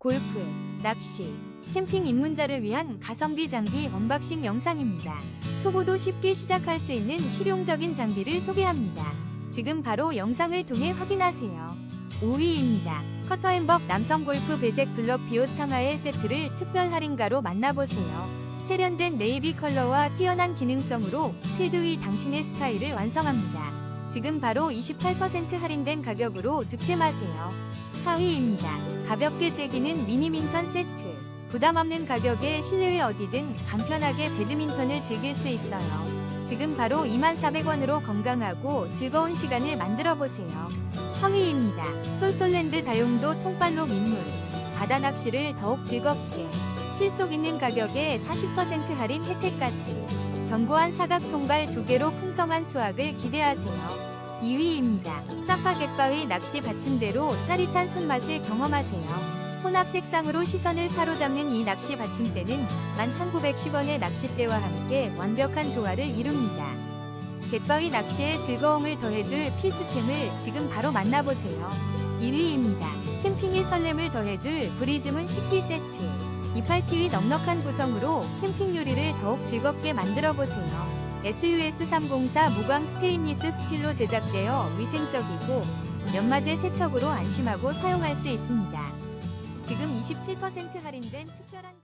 골프, 낚시, 캠핑 입문자를 위한 가성비 장비 언박싱 영상입니다. 초보도 쉽게 시작할 수 있는 실용적인 장비를 소개합니다. 지금 바로 영상을 통해 확인하세요. 5위입니다. 커터앤벅 남성 골프 배색 블럭 비옷 상하의 세트를 특별 할인가로 만나보세요. 세련된 네이비 컬러와 뛰어난 기능성으로 필드 위 당신의 스타일을 완성합니다. 지금 바로 28% 할인된 가격으로 득템하세요. 4위입니다. 가볍게 즐기는 미니민턴 세트. 부담 없는 가격에 실내외 어디든 간편하게 배드민턴을 즐길 수 있어요. 지금 바로 24,000원으로 건강하고 즐거운 시간을 만들어 보세요. 3위입니다. 솔솔랜드 다용도 통발로 민물. 바다 낚시를 더욱 즐겁게. 실속 있는 가격에 40% 할인 혜택까지. 견고한 사각 통발 두 개로 풍성한 수확을 기대하세요. 2위입니다. 사파 갯바위 낚시 받침대로 짜릿한 손맛을 경험하세요. 혼합 색상으로 시선을 사로잡는 이 낚시 받침대는 11,910원의 낚싯대와 함께 완벽한 조화를 이룹니다. 갯바위 낚시의 즐거움을 더해줄 필수템을 지금 바로 만나보세요. 1위입니다. 캠핑의 설렘을 더해줄 브리즈문 식기 세트. 이팔 t 위 넉넉한 구성으로 캠핑 요리를 더욱 즐겁게 만들어 보세요. SUS304 무광 스테인리스 스틸로 제작되어 위생적이고 연마제 세척으로 안심하고 사용할 수 있습니다. 지금 27% 할인된 특별한